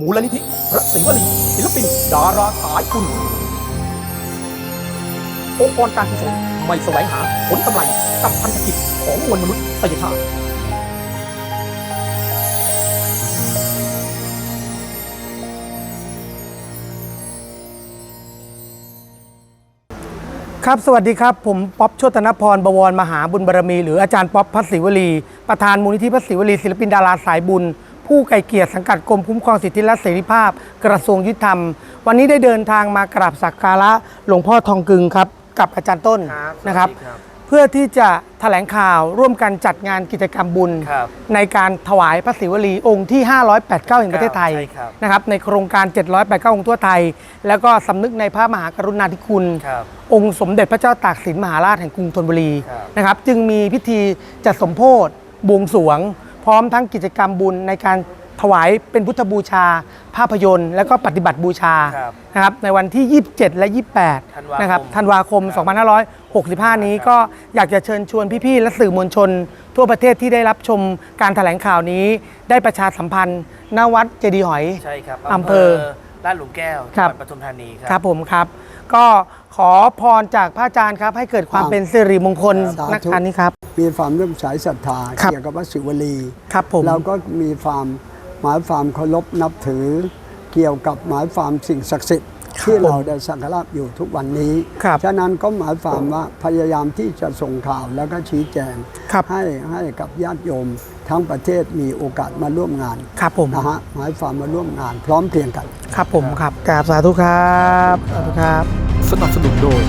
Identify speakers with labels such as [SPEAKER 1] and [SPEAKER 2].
[SPEAKER 1] มูลนิธิพระศรีวลีศิลปิน ดาราสายคุณองค์กรการกุศลไม่แสวงหาผลกำไรกับพันธกิจของมวลมนุษย์ยชาติ
[SPEAKER 2] ครับ สวัสดีครับ ผมป๊อปโชตนพรบวรมหาบุญบารมี หรืออาจารย์ป๊อปพัศศิวลี ประธานมูลนิธิพัศศิวลีศิลปินดาราสายบุญ ผู้ไก่เกียรติสังกัดกรมคุ้มครองสิทธิและเสรีภาพ กระทรวงยุติธรรม วันนี้ได้เดินทางมากราบสักการะหลวงพ่อทองกึงครับ กับอาจารย์ต้น
[SPEAKER 3] ครับ
[SPEAKER 2] นะครับ
[SPEAKER 3] สวัสดีครับ
[SPEAKER 2] เพื่อที่จะแถลงข่าวร่วมกันจัดงานกิจกรรมบุญ
[SPEAKER 3] ครับ
[SPEAKER 2] ในการถวายพระศิวลีองค์ที่ 589 แห่งประเทศไทย
[SPEAKER 3] ใช่ครับ
[SPEAKER 2] นะครับในโครงการ 789 องค์ทั่วไทย แล้วก็สำนึกในพระมหากรุณาธิคุณ
[SPEAKER 3] ครับ
[SPEAKER 2] องค์สมเด็จพระเจ้าตากสินมหาราชแห่งกรุงธนบุรี
[SPEAKER 3] ครับ
[SPEAKER 2] นะครับจึงมีพิธีจัดสมโพธิบวงสรวง พร้อมทั้งกิจกรรมบุญในการถวายเป็นพุทธบูชา ภาพยนตร์ และก็ปฏิบัติบูชา
[SPEAKER 3] ครับ
[SPEAKER 2] นะครับในวันที่ 27 และ 28
[SPEAKER 3] ธันวาคม
[SPEAKER 2] นะครับธันวาคม
[SPEAKER 3] ครับ
[SPEAKER 2] 2565 นี้ก็อยากจะเชิญชวนพี่ ๆ และสื่อมวลชน ทั่วประเทศที่ได้รับชมการแถลงข่าวนี้ ได้ประชาสัมพันธ์ณวัดเจดีย์หอย
[SPEAKER 3] ใช่ครับ
[SPEAKER 2] อำเภอ
[SPEAKER 3] ลาดหลุมแก้ว
[SPEAKER 2] ครั
[SPEAKER 3] จัง
[SPEAKER 2] บ
[SPEAKER 3] หวัดปทุมธานีค
[SPEAKER 2] ค
[SPEAKER 3] รั
[SPEAKER 2] รับผมครับ ก็ขอพรจากพระอาจารย์ครับ ให้เกิดความ
[SPEAKER 4] ครับ
[SPEAKER 2] เป็นสิริมงคล
[SPEAKER 4] สาธุ
[SPEAKER 2] นักการนี้ครับ
[SPEAKER 4] มีความเริ่อมใสศรัทธา
[SPEAKER 2] ครับ
[SPEAKER 4] เกี่ยวกับพระศิวลี
[SPEAKER 2] ครับผม
[SPEAKER 4] เราก็มีความหมายความเคารพนับถือ เกี่ยวกับหมายความสิ่งศักดิ์สิทธิ์ ที่เราได้สักการะอยู่ทุกวันนี้
[SPEAKER 2] ครับ
[SPEAKER 4] ฉะนั้นก็หมายความว่าพยายามที่จะส่งข่าวแล้วก็ชี้แจง
[SPEAKER 2] ครับ
[SPEAKER 4] ให้ให้กับญาติโยมทั้งประเทศมีโอกาสมาร่วมงาน
[SPEAKER 2] ครับผม
[SPEAKER 4] นะฮะหมายความมาร่วมงาน พร้อมเพรียงกัน
[SPEAKER 2] ครับผมครับกราบสาธุครับสาธุครับ
[SPEAKER 1] สนับสนุนโดย